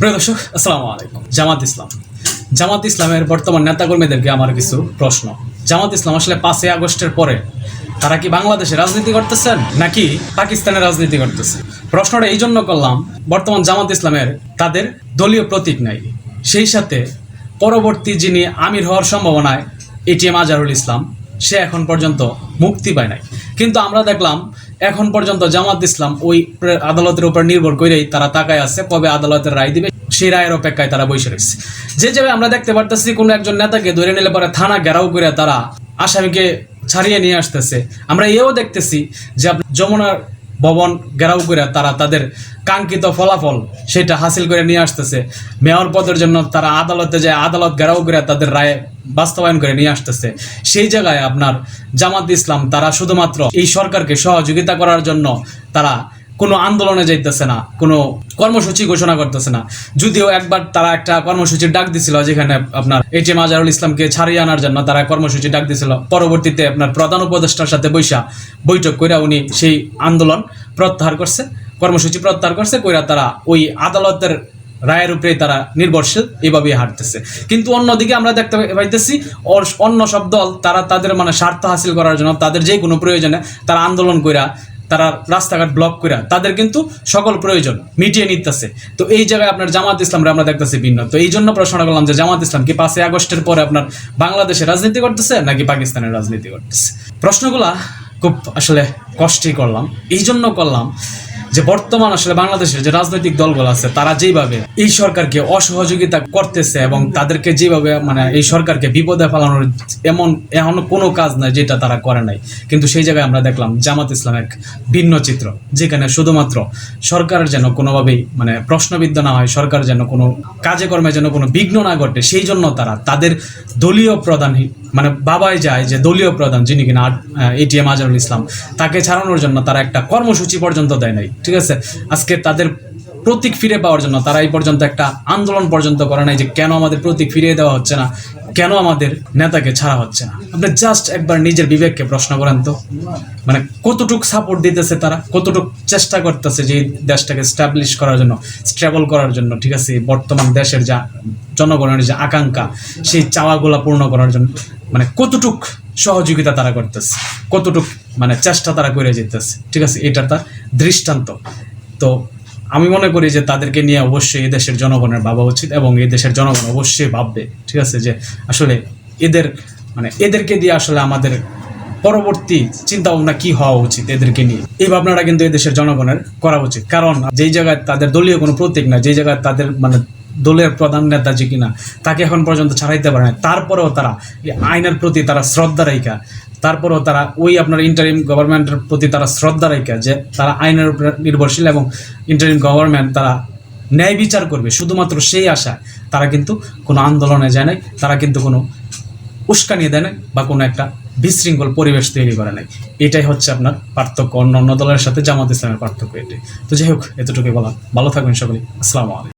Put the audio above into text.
প্রিয় দর্শক, আসসালামু আলাইকুম। জামাত ইসলাম। জামাত ইসলামের বর্তমান নেতাকর্মীদেরকে আমার কিছু প্রশ্ন। জামাত ইসলাম আসলে পাঁচই আগস্টের পরে তারা কি বাংলাদেশে রাজনীতি করতেছেন নাকি পাকিস্তানের রাজনীতি করতেছে? প্রশ্নটা এই জন্য করলাম, বর্তমান জামাত ইসলামের তাদের দলীয় প্রতীক নাই। সেই সাথে পরবর্তী যিনি আমির হওয়ার সম্ভাবনায় এটিএম আজহারুল ইসলাম, সে এখন পর্যন্ত মুক্তি পায় নাই। কিন্তু আমরা দেখলাম এখন পর্যন্ত জামাত ইসলাম ওই আদালতের উপর নির্ভর করেই তারা তাকায় আছে, কবে আদালতের রায় দিবে, সেই রায়ের অপেক্ষায় তারা বসে রয়েছে। যে যাবে আমরা দেখতে পারতেছি, কোনো একজন নেতাকে ধরে নিলে পরে থানা ঘেরাও করে তারা আসামিকে ছাড়িয়ে নিয়ে আসতেছে। আমরা এও দেখতেছি যে যমুনার ভবন ঘেরাও করে তারা তাদের কাঙ্ক্ষিত ফলাফল সেটা হাসিল করে নিয়ে আসতেছে। মেয়র পদের জন্য তারা আদালতে যায়, আদালত ঘেরাও করে তাদের রায় বাস্তবায়ন করে নিয়ে আসতেছে। সেই জায়গায় আপনার জামাত ইসলাম তারা শুধুমাত্র এই সরকারকে সহযোগিতা করার জন্য তারা কোনো আন্দোলনে যাইতেছে না, কোনো কর্মসূচি ঘোষণা করতেছে না। যদিও একবার তারা একটা কর্মসূচির ডাক দিছিল যেখানে আপনার এটিএম আজহারুল ইসলামকে ছাড়িয়ে আনার জন্য তারা কর্মসূচি ডাক দিছিল। পরবর্তীতে আপনার প্রধান উপদেষ্টার সাথে বৈশা বৈঠক করে উনি সেই আন্দোলন প্রত্যাহার করছে, কর্মসূচি প্রত্যাহার করছে, কইরা তারা ওই আদালতের রায়ের উপরে তারা নির্ভরশীল এইভাবেই হাঁটতেছে। কিন্তু অন্যদিকে আমরা দেখতে পাইতেছি অন্য সব দল তারা তাদের মানে স্বার্থ হাসিল করার জন্য তাদের যে কোনো প্রয়োজনে তারা আন্দোলন কইরা তারা রাস্তাঘাট ব্লক করে তাদের কিন্তু সকল প্রয়োজন মিটিয়ে নিতেছে। তো এই জায়গায় আপনার জামাত ইসলামরা আমরা দেখতেছি ভিন্ন। তো এই জন্য প্রশ্ন করলাম যে জামাত ইসলাম কি পাঁচই আগস্টের পরে আপনার বাংলাদেশে রাজনীতি করতেছে নাকি পাকিস্তানের রাজনীতি করতেছে? প্রশ্নগুলা খুব আসলে কষ্টই করলাম। এই জন্য করলাম যে বর্তমান আসলে বাংলাদেশের যে রাজনৈতিক দলগুলো আছে, তারা যেভাবে এই সরকারকে অসহযোগিতা করতেছে এবং তাদেরকে যেভাবে মানে এই সরকারকে বিপদে ফেলানোর এমন এমন কোনো কাজ নাই যেটা তারা করে নাই। কিন্তু সেই জায়গায় আমরা দেখলাম জামাত ইসলাম এক ভিন্ন চিত্র, যেখানে শুধুমাত্র সরকারের যেন কোনোভাবেই মানে প্রশ্নবিদ্ধ না হয়, সরকার যেন কোনো কাজে কর্মে যেন কোনো বিঘ্ন না ঘটে, সেই জন্য তারা তাদের দলীয় প্রধান মানে বাবাই যায় যে দলীয় প্রধান যিনি কিনা এটিএম আজহারুল ইসলাম, তাকে ছাড়ানোর জন্য তারা একটা কর্মসূচি পর্যন্ত দেয় নাই, ঠিক আছে? আজকে তাদের প্রতীক ফিরে পাওয়ার জন্য তারা এই পর্যন্ত একটা আন্দোলন পর্যন্ত করে নাই যে কেন আমাদের প্রতীক ফিরিয়ে দেওয়া হচ্ছে না, কেন আমাদের নেতাকে ছাড়া হচ্ছে না। আপনি জাস্ট একবার নিজের বিবেককে প্রশ্ন করেন তো মানে কতটুক সাপোর্ট দিতেছে তারা, কতটুক চেষ্টা করতেছে যে দেশটাকে স্টাবলিশ করার জন্য স্ট্রেবল করার জন্য, ঠিক আছে? বর্তমান দেশের যা জনগণের যে আকাঙ্ক্ষা, সেই চাওয়াগুলা পূর্ণ করার জন্য। মানে কতটুক সহযোগিতা তারা করতেছে, কতটুক মানে চেষ্টা তারা করে যেতেছে ঠিক আছে? এটা তার দৃষ্টান্ত। তো আমি মনে করি যে তাদেরকে নিয়ে অবশ্যই এই দেশের জনগণের ভাবা উচিত এবং এই দেশের জনগণ অবশ্যই ভাববে, ঠিক আছে? যে আসলে এদের মানে এদেরকে দিয়ে আসলে আমাদের পরবর্তী চিন্তা ভাবনা কি হওয়া উচিত এদেরকে নিয়ে? এই ভাবনাটা কিন্তু এই দেশের জনগণের করা উচিত। কারণ যেই জায়গায় তাদের দলীয় কোনো প্রতীক না, যেই জায়গায় তাদের মানে দলের প্রধান নেতা যে কিনা, তাকে এখন পর্যন্ত ছাড়াইতে পারে না তারপরেও তারা আইনের প্রতি তারা শ্রদ্ধা রাখা তারপরেও তারা ওই আপনার ইন্টারিম গভর্নমেন্টের প্রতি তারা শ্রদ্ধা রাখা যে তারা আইনের উপর নির্ভরশীল এবং ইন্টারিম গভর্নমেন্ট তারা ন্যায় বিচার করবে। শুধুমাত্র সেই আশায় তারা কিন্তু কোনো আন্দোলনে যায় নাই, তারা কিন্তু কোনো উস্কানি দেয় নাই বা কোনো একটা বিশৃঙ্খল পরিবেশ তৈরি করে নাই। এটাই হচ্ছে আপনার পার্থক্য অন্য অন্য দলের সাথে জামাত ইসলামের পার্থক্য এটাই তো যাই হোক, এতটুকুই বলা ভালো থাকবেন সকলে আসসালামু আলাইকুম।